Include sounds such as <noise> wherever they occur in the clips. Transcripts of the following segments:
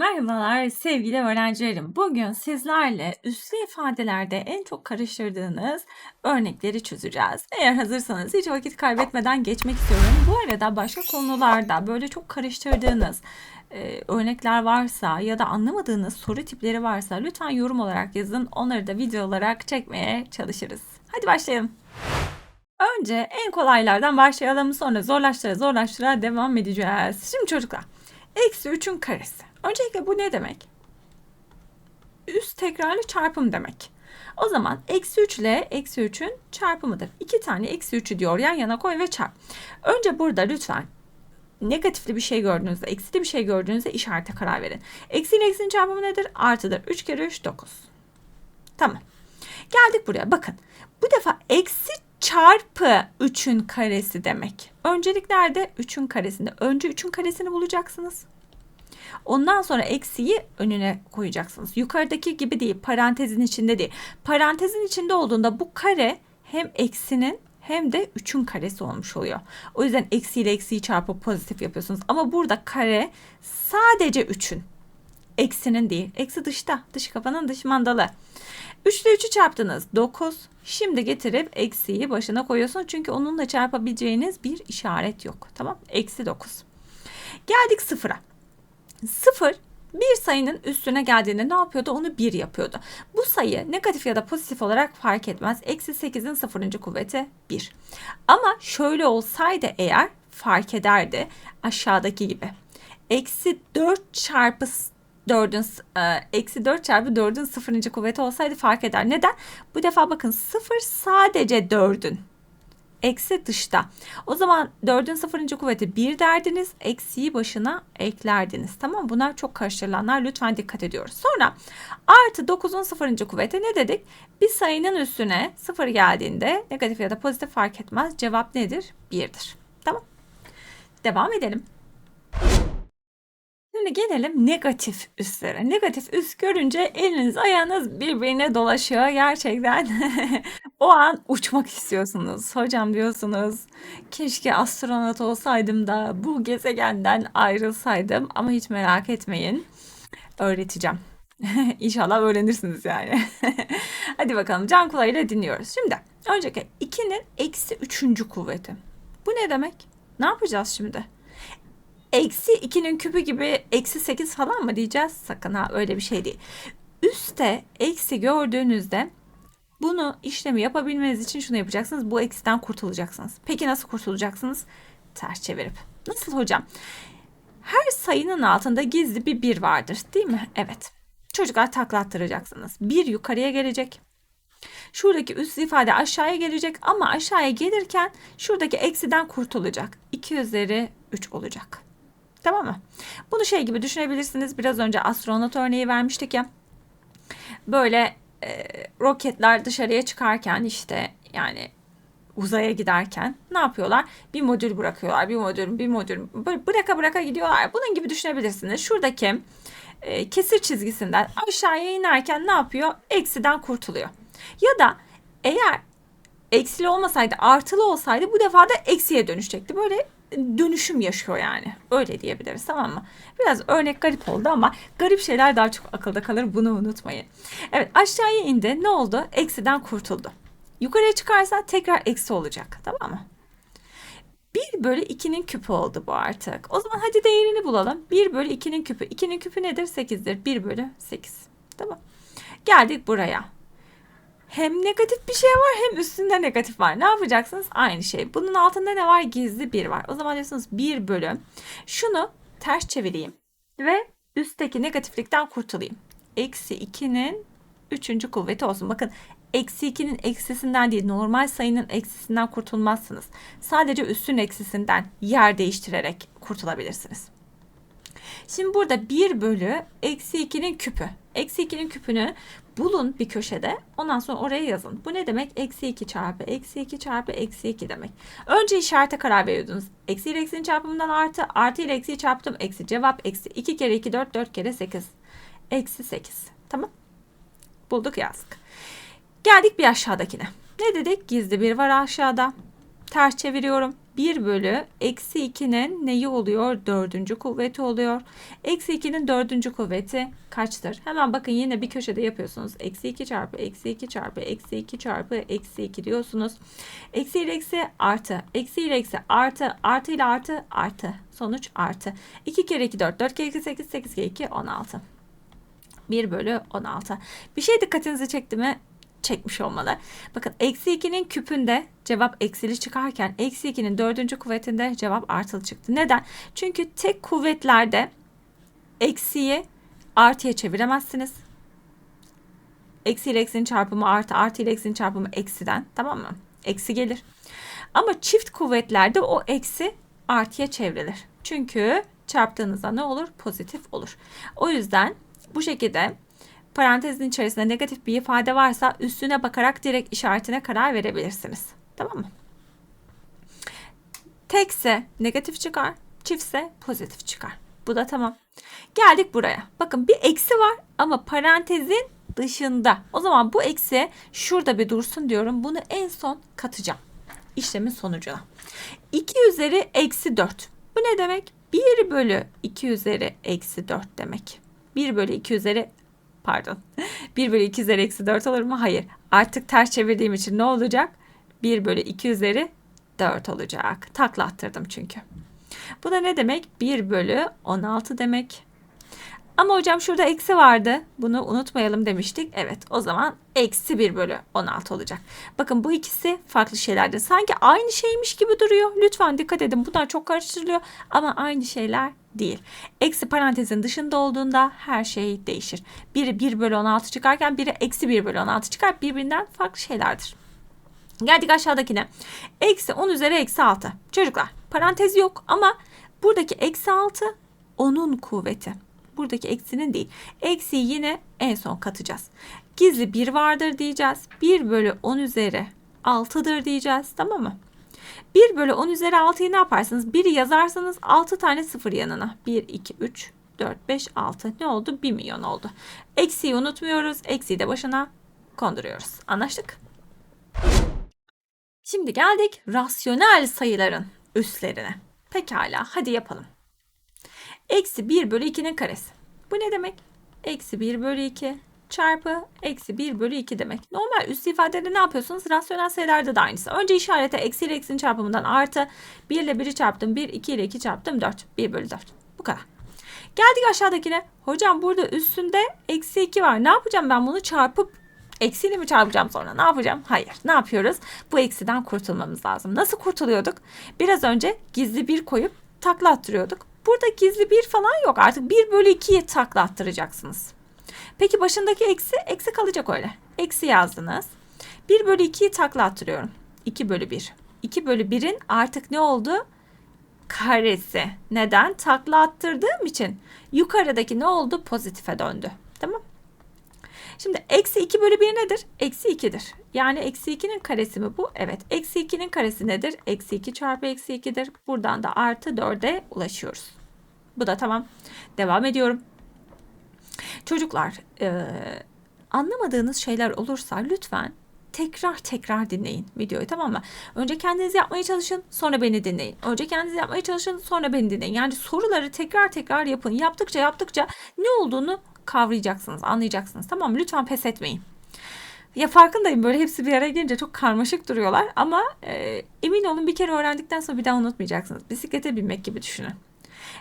Merhabalar sevgili öğrencilerim. Bugün sizlerle üslü ifadelerde en çok karıştırdığınız örnekleri çözeceğiz. Eğer hazırsanız hiç vakit kaybetmeden geçmek istiyorum. Bu arada başka konularda böyle çok karıştırdığınız e, örnekler varsa ya da anlamadığınız soru tipleri varsa lütfen yorum olarak yazın. Onları da video olarak çekmeye çalışırız. Hadi başlayalım. Önce en kolaylardan başlayalım sonra zorlaştıra zorlaştıra devam edeceğiz. Şimdi çocuklar eksi 3'ün karesi. Öncelikle bu ne demek? Üst tekrarlı çarpım demek. O zaman eksi 3 ile eksi 3'ün çarpımıdır. İki tane eksi 3'ü diyor yan yana koy ve çarp. Önce burada lütfen negatifli bir şey gördüğünüzde, eksili bir şey gördüğünüzde işarete karar verin. Eksi ile eksinin çarpımı nedir? Artıdır. 3 kere 3 9. Tamam. Geldik buraya. Bakın. Bu defa eksi çarpı 3'ün karesi demek. Önceliklerde 3'ün karesinde. Önce 3'ün karesini bulacaksınız. Ondan sonra eksiyi önüne koyacaksınız. Yukarıdaki gibi değil, parantezin içinde değil. Parantezin içinde olduğunda bu kare hem eksinin hem de 3'ün karesi olmuş oluyor. O yüzden eksiyle eksiyi çarpıp pozitif yapıyorsunuz. Ama burada kare sadece 3'ün. Eksinin değil. Eksi dışta. Dış kafanın dış mandalı. 3 ile 3'ü çarptınız. 9. Şimdi getirip eksiyi başına koyuyorsun. Çünkü onunla çarpabileceğiniz bir işaret yok. Tamam. Eksi 9. Geldik sıfıra. Sıfır bir sayının üstüne geldiğinde ne yapıyordu? Onu bir yapıyordu. Bu sayı negatif ya da pozitif olarak fark etmez. Eksi 8'in sıfırıncı kuvveti 1. Ama şöyle olsaydı eğer fark ederdi aşağıdaki gibi. Eksi 4 çarpı 4'ün e, eksi 4 çarpı 4'ün sıfırıncı kuvveti olsaydı fark eder. Neden? Bu defa bakın sıfır sadece 4'ün eksi dışta. O zaman 4'ün sıfırıncı kuvveti 1 derdiniz. Eksiyi başına eklerdiniz. Tamam Bunlar çok karıştırılanlar. Lütfen dikkat ediyoruz. Sonra artı 9'un sıfırıncı kuvveti ne dedik? Bir sayının üstüne sıfır geldiğinde negatif ya da pozitif fark etmez. Cevap nedir? 1'dir. Tamam. Devam edelim. Şimdi gelelim negatif üstlere. Negatif üst görünce eliniz ayağınız birbirine dolaşıyor gerçekten. <laughs> o an uçmak istiyorsunuz. Hocam diyorsunuz keşke astronot olsaydım da bu gezegenden ayrılsaydım ama hiç merak etmeyin. Öğreteceğim. <laughs> İnşallah öğrenirsiniz yani. <laughs> Hadi bakalım can kulağıyla dinliyoruz. Şimdi önceki 2'nin eksi 3. kuvveti. Bu ne demek? Ne yapacağız şimdi? Eksi 2'nin küpü gibi eksi 8 falan mı diyeceğiz? Sakın ha öyle bir şey değil. Üste eksi gördüğünüzde bunu işlemi yapabilmeniz için şunu yapacaksınız. Bu eksiden kurtulacaksınız. Peki nasıl kurtulacaksınız? Ters çevirip. Nasıl hocam? Her sayının altında gizli bir bir vardır değil mi? Evet. Çocuklar taklattıracaksınız. Bir yukarıya gelecek. Şuradaki üst ifade aşağıya gelecek ama aşağıya gelirken şuradaki eksiden kurtulacak. 2 üzeri 3 olacak. Tamam mı? Bunu şey gibi düşünebilirsiniz. Biraz önce astronot örneği vermiştik ya. Böyle e, roketler dışarıya çıkarken işte yani uzaya giderken ne yapıyorlar? Bir modül bırakıyorlar. Bir modül, bir modül. Böyle bıraka bıraka gidiyorlar. Bunun gibi düşünebilirsiniz. Şuradaki e, kesir çizgisinden aşağıya inerken ne yapıyor? Eksiden kurtuluyor. Ya da eğer eksili olmasaydı artılı olsaydı bu defa da eksiye dönüşecekti. Böyle dönüşüm yaşıyor yani. Öyle diyebiliriz tamam mı? Biraz örnek garip oldu ama garip şeyler daha çok akılda kalır bunu unutmayın. Evet aşağıya indi ne oldu? Eksiden kurtuldu. Yukarıya çıkarsa tekrar eksi olacak tamam mı? 1 bölü 2'nin küpü oldu bu artık. O zaman hadi değerini bulalım. 1 bölü 2'nin küpü. 2'nin küpü nedir? 8'dir. 1 bölü 8. Tamam. Geldik buraya hem negatif bir şey var hem üstünde negatif var. Ne yapacaksınız? Aynı şey. Bunun altında ne var? Gizli bir var. O zaman diyorsunuz 1 bölü. Şunu ters çevireyim ve üstteki negatiflikten kurtulayım. Eksi 2'nin üçüncü kuvveti olsun. Bakın eksi 2'nin eksisinden değil normal sayının eksisinden kurtulmazsınız. Sadece üstün eksisinden yer değiştirerek kurtulabilirsiniz. Şimdi burada 1 bölü eksi 2'nin küpü. Eksi 2'nin küpünü bulun bir köşede. Ondan sonra oraya yazın. Bu ne demek? Eksi 2 çarpı eksi 2 çarpı eksi 2 demek. Önce işarete karar veriyordunuz. Eksi ile eksinin çarpımından artı. Artı ile eksiyi çarptım. Eksi cevap eksi. 2 kere 2 4 4 kere 8. Eksi 8. Tamam. Bulduk yazdık. Geldik bir aşağıdakine. Ne dedik? Gizli bir var aşağıda. Ters çeviriyorum. 1 bölü eksi 2'nin neyi oluyor? Dördüncü kuvveti oluyor. Eksi 2'nin dördüncü kuvveti kaçtır? Hemen bakın yine bir köşede yapıyorsunuz. Eksi 2 çarpı eksi 2 çarpı eksi 2 çarpı eksi 2 diyorsunuz. Eksi ile eksi artı. Eksi ile eksi artı. Artı ile artı artı. Sonuç artı. 2 kere 2 4. 4 kere 2 8. 8 kere 2 16. 1 bölü 16. Bir şey dikkatinizi çekti mi? Çekmiş olmalı. Bakın eksi 2'nin küpünde cevap eksili çıkarken eksi 2'nin dördüncü kuvvetinde cevap artılı çıktı. Neden? Çünkü tek kuvvetlerde eksiyi artıya çeviremezsiniz. Eksi ile eksinin çarpımı artı, artı ile eksinin çarpımı eksiden. Tamam mı? Eksi gelir. Ama çift kuvvetlerde o eksi artıya çevrilir. Çünkü çarptığınızda ne olur? Pozitif olur. O yüzden bu şekilde parantezin içerisinde negatif bir ifade varsa üstüne bakarak direkt işaretine karar verebilirsiniz. Tamam mı? Tekse negatif çıkar, çiftse pozitif çıkar. Bu da tamam. Geldik buraya. Bakın bir eksi var ama parantezin dışında. O zaman bu eksi şurada bir dursun diyorum. Bunu en son katacağım. İşlemin sonucuna. 2 üzeri eksi 4. Bu ne demek? 1 bölü 2 üzeri eksi 4 demek. 1 bölü 2 üzeri pardon. <laughs> 1 bölü 2 üzeri eksi 4 olur mu? Hayır. Artık ters çevirdiğim için ne olacak? 1 bölü 2 üzeri 4 olacak. Takla attırdım çünkü. Bu da ne demek? 1 bölü 16 demek. Ama hocam şurada eksi vardı. Bunu unutmayalım demiştik. Evet o zaman eksi 1 bölü 16 olacak. Bakın bu ikisi farklı şeylerdir. Sanki aynı şeymiş gibi duruyor. Lütfen dikkat edin. Bunlar çok karıştırılıyor. Ama aynı şeyler değil. Eksi parantezin dışında olduğunda her şey değişir. Biri 1 bölü 16 çıkarken biri eksi 1 bölü 16 çıkar. Birbirinden farklı şeylerdir. Geldik aşağıdakine. Eksi 10 üzeri eksi 6. Çocuklar parantez yok ama buradaki eksi 6 onun kuvveti. Buradaki eksinin değil. Eksiyi yine en son katacağız. Gizli 1 vardır diyeceğiz. 1 bölü 10 üzeri 6'dır diyeceğiz. Tamam mı? 1 bölü 10 üzeri 6'yı ne yaparsınız? 1'i yazarsanız 6 tane 0 yanına. 1, 2, 3, 4, 5, 6. Ne oldu? 1 milyon oldu. Eksiyi unutmuyoruz. Eksiyi de başına konduruyoruz. Anlaştık? Şimdi geldik rasyonel sayıların üstlerine. Pekala hadi yapalım. Eksi 1 bölü 2'nin karesi. Bu ne demek? Eksi 1 bölü 2 çarpı eksi 1 bölü 2 demek. Normal üst ifadede ne yapıyorsunuz? Rasyonel sayılarda da aynısı. Önce işarete eksi ile eksinin çarpımından artı 1 ile 1'i çarptım 1, 2 ile 2 çarptım 4. 1 bölü 4. Bu kadar. Geldik aşağıdakine. Hocam burada üstünde eksi 2 var. Ne yapacağım ben bunu çarpıp eksiyle mi çarpacağım sonra? Ne yapacağım? Hayır. Ne yapıyoruz? Bu eksiden kurtulmamız lazım. Nasıl kurtuluyorduk? Biraz önce gizli bir koyup takla attırıyorduk. Burada gizli bir falan yok. Artık 1 bölü 2'ye takla attıracaksınız. Peki başındaki eksi, eksi kalacak öyle. Eksi yazdınız. 1 bölü 2'yi takla attırıyorum. 2 bölü 1. 2 bölü 1'in artık ne oldu? Karesi. Neden? Takla attırdığım için yukarıdaki ne oldu? Pozitife döndü. Tamam. Şimdi eksi 2 bölü 1 nedir? Eksi 2'dir. Yani eksi 2'nin karesi mi bu? Evet. Eksi 2'nin karesi nedir? Eksi 2 çarpı eksi 2'dir. Buradan da artı 4'e ulaşıyoruz. Bu da tamam. Devam ediyorum. Çocuklar e, anlamadığınız şeyler olursa lütfen tekrar tekrar dinleyin videoyu tamam mı? Önce kendiniz yapmaya çalışın sonra beni dinleyin. Önce kendiniz yapmaya çalışın sonra beni dinleyin. Yani soruları tekrar tekrar yapın. Yaptıkça yaptıkça ne olduğunu kavrayacaksınız, anlayacaksınız. Tamam mı? Lütfen pes etmeyin. Ya farkındayım böyle hepsi bir araya gelince çok karmaşık duruyorlar ama e, emin olun bir kere öğrendikten sonra bir daha unutmayacaksınız. Bisiklete binmek gibi düşünün.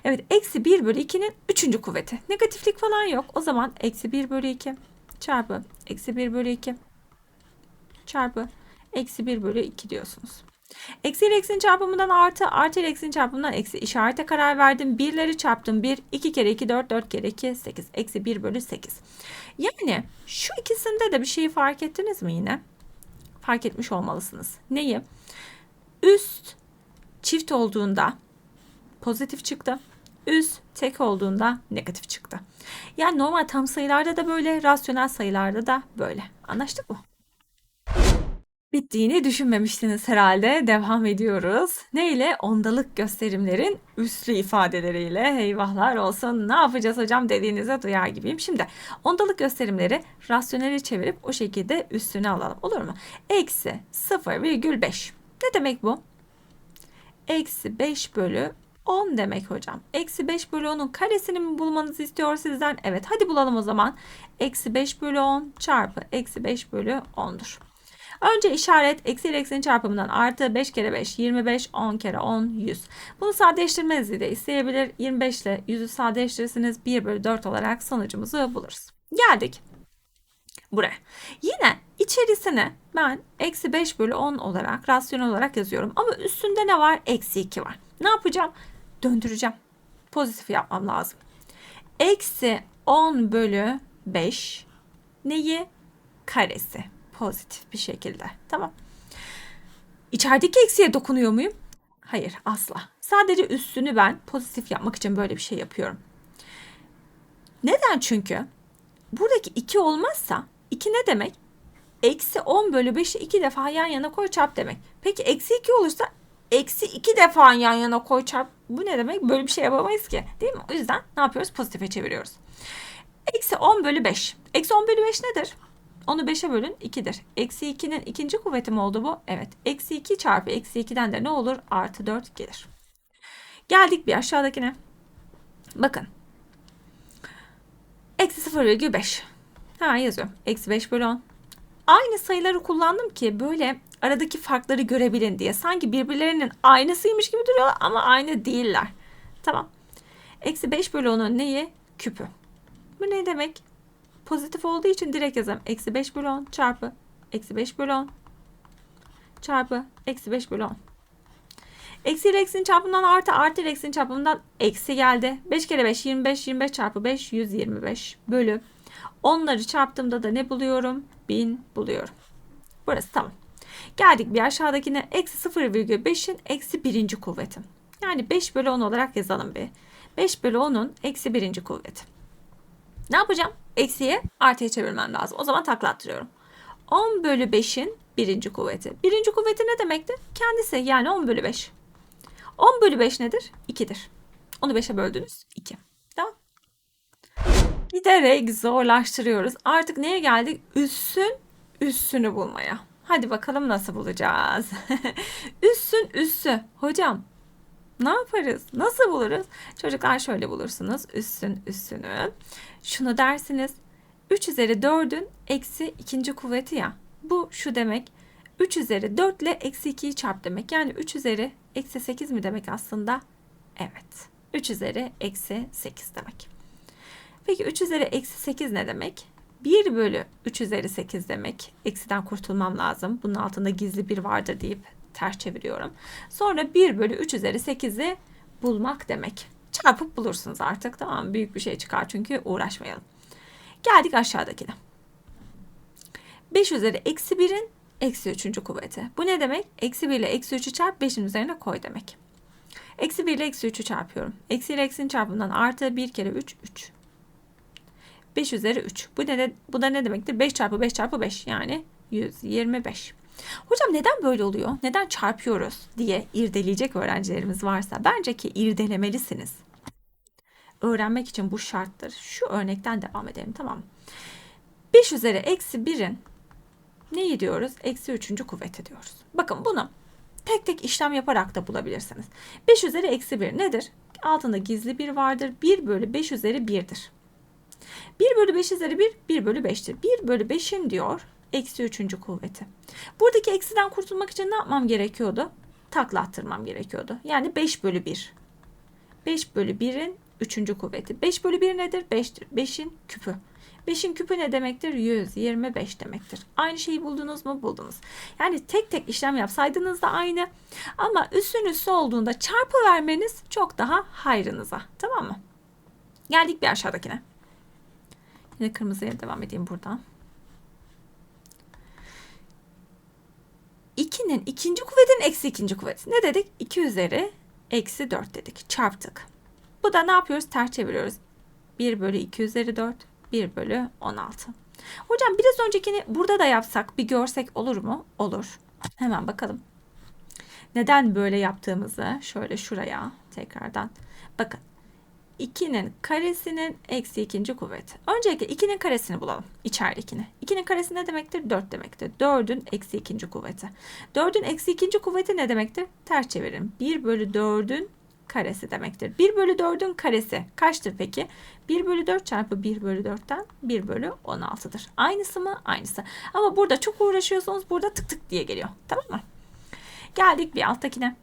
Evet eksi 1 bölü 2'nin 3. kuvveti. Negatiflik falan yok. O zaman eksi 1 bölü 2 çarpı eksi 1 bölü 2 çarpı eksi 1 bölü 2 diyorsunuz. Eksi ile eksinin çarpımından artı, artı ile eksinin çarpımından eksi. İşarete karar verdim. Birleri çarptım. 1, 2 kere 2, 4, 4 kere 2, 8. Eksi 1 bölü 8. Yani şu ikisinde de bir şeyi fark ettiniz mi yine? Fark etmiş olmalısınız. Neyi? Üst çift olduğunda pozitif çıktı. Üst tek olduğunda negatif çıktı. Yani normal tam sayılarda da böyle, rasyonel sayılarda da böyle. Anlaştık mı? Bittiğini düşünmemiştiniz herhalde. Devam ediyoruz. Ne ile? Ondalık gösterimlerin üslü ifadeleriyle. Eyvahlar olsun. Ne yapacağız hocam dediğinize duyar gibiyim. Şimdi ondalık gösterimleri rasyoneli çevirip o şekilde üstüne alalım. Olur mu? Eksi 0,5. Ne demek bu? eksi 5 bölü 10 demek hocam. Eksi 5 bölü 10'un karesini mi bulmanızı istiyor sizden? Evet hadi bulalım o zaman. Eksi 5 bölü 10 çarpı eksi 5 bölü 10'dur. Önce işaret eksi ile eksinin çarpımından artı 5 kere 5 25 10 kere 10 100. Bunu sadeleştirmenizi de isteyebilir. 25 ile 100'ü sadeleştirirsiniz 1 bölü 4 olarak sonucumuzu buluruz. Geldik buraya. Yine içerisine ben eksi 5 bölü 10 olarak rasyonel olarak yazıyorum. Ama üstünde ne var? Eksi 2 var. Ne yapacağım? Döndüreceğim. Pozitif yapmam lazım. Eksi 10 bölü 5 neyi? Karesi. Pozitif bir şekilde. Tamam. İçerideki eksiye dokunuyor muyum? Hayır asla. Sadece üstünü ben pozitif yapmak için böyle bir şey yapıyorum. Neden çünkü? Buradaki 2 olmazsa 2 ne demek? Eksi 10 bölü 5'i 2 defa yan yana koy çarp demek. Peki eksi 2 olursa eksi 2 defa yan yana koy çarp. Bu ne demek? Böyle bir şey yapamayız ki. Değil mi? O yüzden ne yapıyoruz? Pozitife çeviriyoruz. Eksi 10 bölü 5. Eksi 10 bölü 5 nedir? Onu 5'e bölün 2'dir. Eksi 2'nin ikinci kuvveti mi oldu bu? Evet. Eksi 2 çarpı eksi 2'den de ne olur? Artı 4 gelir. Geldik bir aşağıdakine. Bakın. Eksi 0,5. Hemen yazıyorum. Eksi 5 bölü 10. Aynı sayıları kullandım ki böyle aradaki farkları görebilin diye. Sanki birbirlerinin aynısıymış gibi duruyorlar ama aynı değiller. Tamam. Eksi 5 bölü 10'un neyi? Küpü. Bu ne demek? Pozitif olduğu için direkt yazalım. Eksi 5 bölü 10 çarpı eksi 5 bölü 10 çarpı eksi 5 bölü 10. Eksi ile eksinin çarpımından artı, artı ile eksinin çarpımından eksi geldi. 5 kere 5 25, 25 çarpı 5 125 bölü. Onları çarptığımda da ne buluyorum? 1000 buluyorum. Burası tamam. Geldik bir aşağıdakine. Eksi 0,5'in eksi birinci kuvveti. Yani 5 bölü 10 olarak yazalım bir. 5 bölü 10'un eksi birinci kuvveti. Ne yapacağım? Eksiye artıya çevirmem lazım. O zaman takla attırıyorum. 10 bölü 5'in birinci kuvveti. Birinci kuvveti ne demekti? Kendisi yani 10 bölü 5. 10 bölü 5 nedir? 2'dir. Onu 5'e böldünüz. 2. Tamam. Giderek zorlaştırıyoruz. Artık neye geldik? Üssün üssünü bulmaya. Hadi bakalım nasıl bulacağız. <laughs> üssün üssü. Hocam ne yaparız? Nasıl buluruz? Çocuklar şöyle bulursunuz. Üssün üssünü. Şunu dersiniz. 3 üzeri 4'ün eksi ikinci kuvveti ya. Bu şu demek. 3 üzeri 4 ile eksi 2'yi çarp demek. Yani 3 üzeri eksi 8 mi demek aslında? Evet. 3 üzeri eksi 8 demek. Peki 3 üzeri eksi 8 ne demek? 1 bölü 3 üzeri 8 demek. Eksiden kurtulmam lazım. Bunun altında gizli bir vardır deyip ters çeviriyorum. Sonra 1 bölü 3 üzeri 8'i bulmak demek. Çarpıp bulursunuz artık tamam mı? Büyük bir şey çıkar çünkü uğraşmayalım. Geldik aşağıdakine. 5 üzeri eksi 1'in eksi 3. kuvveti. Bu ne demek? Eksi 1 ile eksi 3'ü çarp 5'in üzerine koy demek. Eksi 1 ile eksi 3'ü çarpıyorum. Eksi ile eksinin çarpımından artı 1 kere 3 3. 5 üzeri 3. Bu, ne, bu da ne demektir? 5 çarpı 5 çarpı 5 yani 125. Hocam neden böyle oluyor? Neden çarpıyoruz diye irdeleyecek öğrencilerimiz varsa bence ki irdelemelisiniz. Öğrenmek için bu şarttır. Şu örnekten devam edelim tamam mı? 5 üzeri eksi 1'in neyi diyoruz? Eksi 3. kuvveti diyoruz. Bakın bunu tek tek işlem yaparak da bulabilirsiniz. 5 üzeri eksi 1 nedir? Altında gizli bir vardır. 1 bölü 5 üzeri 1'dir. 1 bölü 5 üzeri 1, 1 bölü 5'tir. 1 bölü 5'in diyor eksi 3. kuvveti. Buradaki eksiden kurtulmak için ne yapmam gerekiyordu? Takla attırmam gerekiyordu. Yani 5 bölü 1. 5 bölü 1'in 3. kuvveti. 5 bölü 1 nedir? 5'tir. 5'in küpü. 5'in küpü ne demektir? 125 demektir. Aynı şeyi buldunuz mu? Buldunuz. Yani tek tek işlem yapsaydınız da aynı. Ama üssün üssü olduğunda çarpı vermeniz çok daha hayrınıza. Tamam mı? Geldik bir aşağıdakine. Yine kırmızıya devam edeyim buradan. 2'nin ikinci kuvvetin eksi ikinci kuvveti. Ne dedik? 2 üzeri eksi 4 dedik. Çarptık. Bu da ne yapıyoruz? Ters çeviriyoruz. 1 bölü 2 üzeri 4. 1 bölü 16. Hocam biraz öncekini burada da yapsak bir görsek olur mu? Olur. Hemen bakalım. Neden böyle yaptığımızı şöyle şuraya tekrardan bakın. 2'nin karesinin eksi ikinci kuvveti. Öncelikle 2'nin karesini bulalım. İçeridekini. 2'nin karesi ne demektir? 4 demektir. 4'ün eksi ikinci kuvveti. 4'ün eksi ikinci kuvveti ne demektir? Ters çevirin. 1 bölü 4'ün karesi demektir. 1 bölü 4'ün karesi kaçtır peki? 1 bölü 4 çarpı 1 bölü 4'ten 1 bölü 16'dır. Aynısı mı? Aynısı. Ama burada çok uğraşıyorsunuz. Burada tık tık diye geliyor. Tamam mı? Geldik bir alttakine.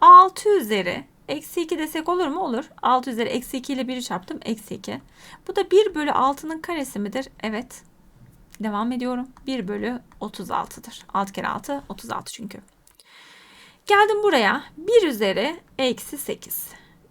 6 üzeri eksi 2 desek olur mu? Olur. 6 üzeri eksi 2 ile 1'i çarptım. Eksi 2. Bu da 1 bölü 6'nın karesi midir? Evet. Devam ediyorum. 1 bölü 36'dır. 6 kere 6 36 çünkü. Geldim buraya. 1 üzeri eksi 8.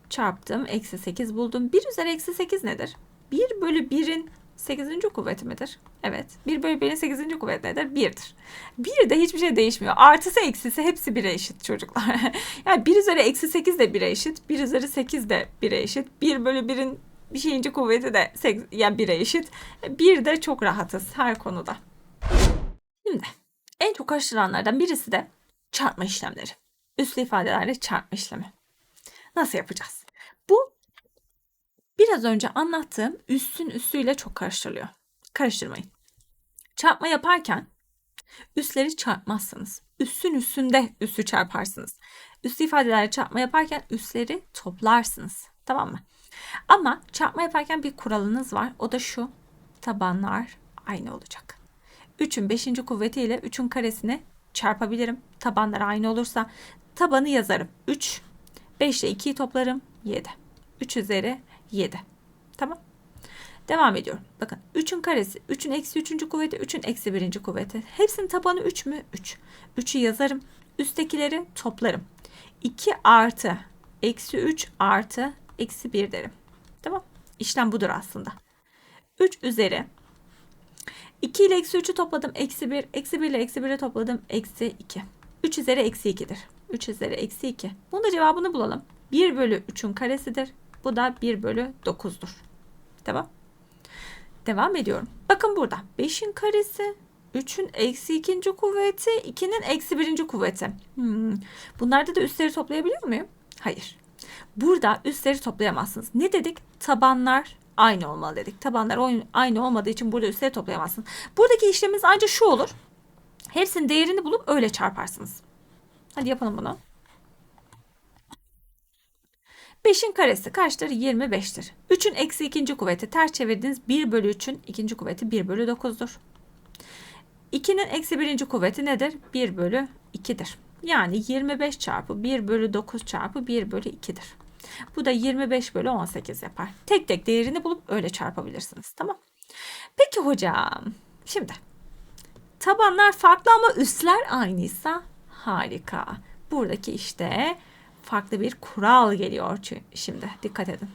Çarptım. Eksi 8 buldum. 1 üzeri eksi 8 nedir? 1 bölü 1'in 8. kuvveti midir? Evet. 1 bölü 1'in 8. kuvveti nedir? 1'dir. 1 de hiçbir şey değişmiyor. Artısı eksisi hepsi 1'e eşit çocuklar. <laughs> yani 1 üzeri eksi 8 de 1'e eşit. 1 üzeri 8 de 1'e eşit. 1 bölü 1'in bir şeyinci kuvveti de 8, yani 1'e eşit. 1 de çok rahatız her konuda. Şimdi en çok karıştıranlardan birisi de çarpma işlemleri. Üslü ifadelerle çarpma işlemi. Nasıl yapacağız? Biraz önce anlattığım üssün üssüyle çok karıştırılıyor. Karıştırmayın. Çarpma yaparken üsleri çarpmazsınız. Üssün üssünde üssü çarparsınız. Üslü ifadelerle çarpma yaparken üsleri toplarsınız. Tamam mı? Ama çarpma yaparken bir kuralınız var. O da şu. Tabanlar aynı olacak. 3'ün 5. kuvvetiyle 3'ün karesini çarpabilirim. Tabanlar aynı olursa tabanı yazarım. 3. 5 ile 2'yi toplarım. 7. 3 üzeri 7. Tamam. Devam ediyorum. Bakın 3'ün karesi, 3'ün eksi 3. kuvveti, 3'ün eksi 1. kuvveti. Hepsinin tabanı 3 mü? 3. 3'ü yazarım. Üsttekileri toplarım. 2 artı eksi 3 artı eksi 1 derim. Tamam. İşlem budur aslında. 3 üzeri 2 ile eksi 3'ü topladım. Eksi 1. Eksi 1 ile eksi 1'i topladım. Eksi 2. 3 üzeri eksi 2'dir. 3 üzeri eksi 2. Bunun da cevabını bulalım. 1 bölü 3'ün karesidir. Bu da 1 bölü 9'dur. Tamam. Devam ediyorum. Bakın burada 5'in karesi, 3'ün eksi ikinci kuvveti, 2'nin eksi birinci kuvveti. Hmm. Bunlarda da üstleri toplayabiliyor muyum? Hayır. Burada üstleri toplayamazsınız. Ne dedik? Tabanlar aynı olmalı dedik. Tabanlar aynı olmadığı için burada üstleri toplayamazsınız. Buradaki işlemimiz ancak şu olur. Hepsinin değerini bulup öyle çarparsınız. Hadi yapalım bunu. 5'in karesi kaçtır? 25'tir. 3'ün eksi ikinci kuvveti ters çevirdiniz. 1 bölü 3'ün ikinci kuvveti 1 bölü 9'dur. 2'nin eksi birinci kuvveti nedir? 1 bölü 2'dir. Yani 25 çarpı 1 bölü 9 çarpı 1 bölü 2'dir. Bu da 25 bölü 18 yapar. Tek tek değerini bulup öyle çarpabilirsiniz. Tamam. Peki hocam. Şimdi tabanlar farklı ama üstler aynıysa harika. Buradaki işte farklı bir kural geliyor şimdi. Dikkat edin.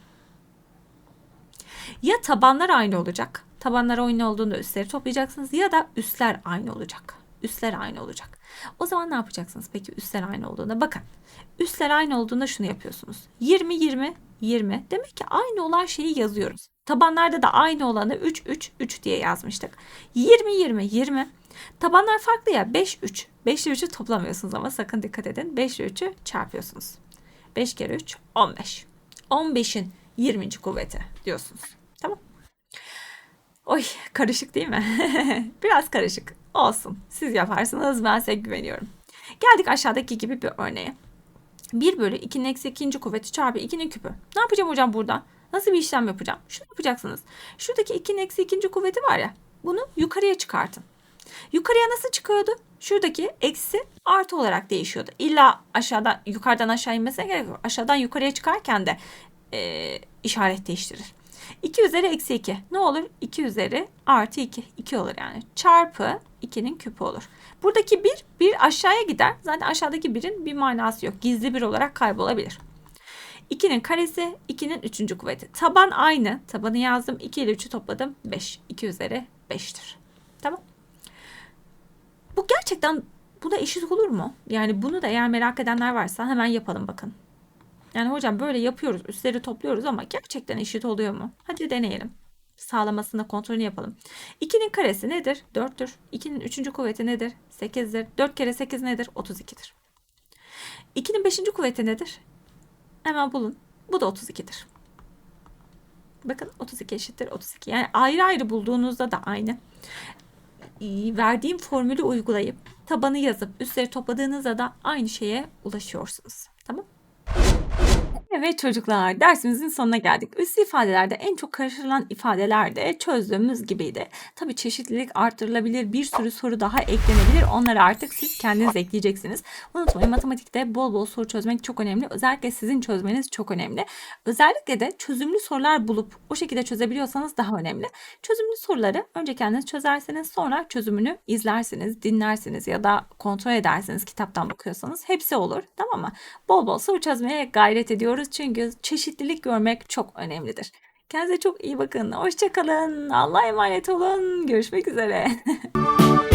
Ya tabanlar aynı olacak. Tabanlar aynı olduğunda üstleri toplayacaksınız ya da üstler aynı olacak. Üstler aynı olacak. O zaman ne yapacaksınız peki üstler aynı olduğunda? Bakın üstler aynı olduğunda şunu yapıyorsunuz. 20 20 20. Demek ki aynı olan şeyi yazıyoruz. Tabanlarda da aynı olanı 3 3 3 diye yazmıştık. 20 20 20. Tabanlar farklı ya 5 3. 5 ile 3'ü toplamıyorsunuz ama sakın dikkat edin. 5 ile 3'ü çarpıyorsunuz. 5 kere 3 15. 15'in 20. kuvveti diyorsunuz. Tamam. Oy karışık değil mi? <laughs> Biraz karışık. Olsun. Siz yaparsınız. Ben size güveniyorum. Geldik aşağıdaki gibi bir örneğe. 1 bölü 2'nin eksi 2. kuvveti çarpı 2'nin küpü. Ne yapacağım hocam burada? Nasıl bir işlem yapacağım? Şunu yapacaksınız. Şuradaki 2'nin eksi 2. kuvveti var ya. Bunu yukarıya çıkartın. Yukarıya nasıl çıkıyordu? Şuradaki eksi artı olarak değişiyordu. İlla aşağıdan yukarıdan aşağı inmesine gerek yok. Aşağıdan yukarıya çıkarken de e, işaret değiştirir. 2 üzeri eksi 2. Ne olur? 2 üzeri artı 2. 2 olur yani. Çarpı 2'nin küpü olur. Buradaki 1, 1 aşağıya gider. Zaten aşağıdaki 1'in bir manası yok. Gizli bir olarak kaybolabilir. 2'nin karesi, 2'nin 3. kuvveti. Taban aynı. Tabanı yazdım. 2 ile 3'ü topladım. 5. 2 üzeri 5'tir. Tamam. Bu gerçekten bu da eşit olur mu? Yani bunu da eğer merak edenler varsa hemen yapalım bakın. Yani hocam böyle yapıyoruz. Üstleri topluyoruz ama gerçekten eşit oluyor mu? Hadi deneyelim. Sağlamasını kontrolünü yapalım. 2'nin karesi nedir? 4'tür. 2'nin 3. kuvveti nedir? 8'dir. 4 kere 8 nedir? 32'dir. 2'nin 5. kuvveti nedir? Hemen bulun. Bu da 32'dir. Bakın 32 eşittir 32. Yani ayrı ayrı bulduğunuzda da aynı. Verdiğim formülü uygulayıp tabanı yazıp üstleri topladığınızda da aynı şeye ulaşıyorsunuz. Tamam? Evet çocuklar dersimizin sonuna geldik. Üslü ifadelerde en çok karıştırılan ifadeler de çözdüğümüz gibiydi. Tabii çeşitlilik artırılabilir, bir sürü soru daha eklenebilir. Onları artık siz kendiniz ekleyeceksiniz. Unutmayın matematikte bol bol soru çözmek çok önemli. Özellikle sizin çözmeniz çok önemli. Özellikle de çözümlü sorular bulup o şekilde çözebiliyorsanız daha önemli. Çözümlü soruları önce kendiniz çözerseniz sonra çözümünü izlersiniz, dinlersiniz ya da kontrol edersiniz kitaptan bakıyorsanız. Hepsi olur tamam mı? Bol bol soru çözmeye gayret ediyoruz çünkü çeşitlilik görmek çok önemlidir. Kendinize çok iyi bakın. Hoşçakalın. Allah'a emanet olun. Görüşmek üzere. <laughs>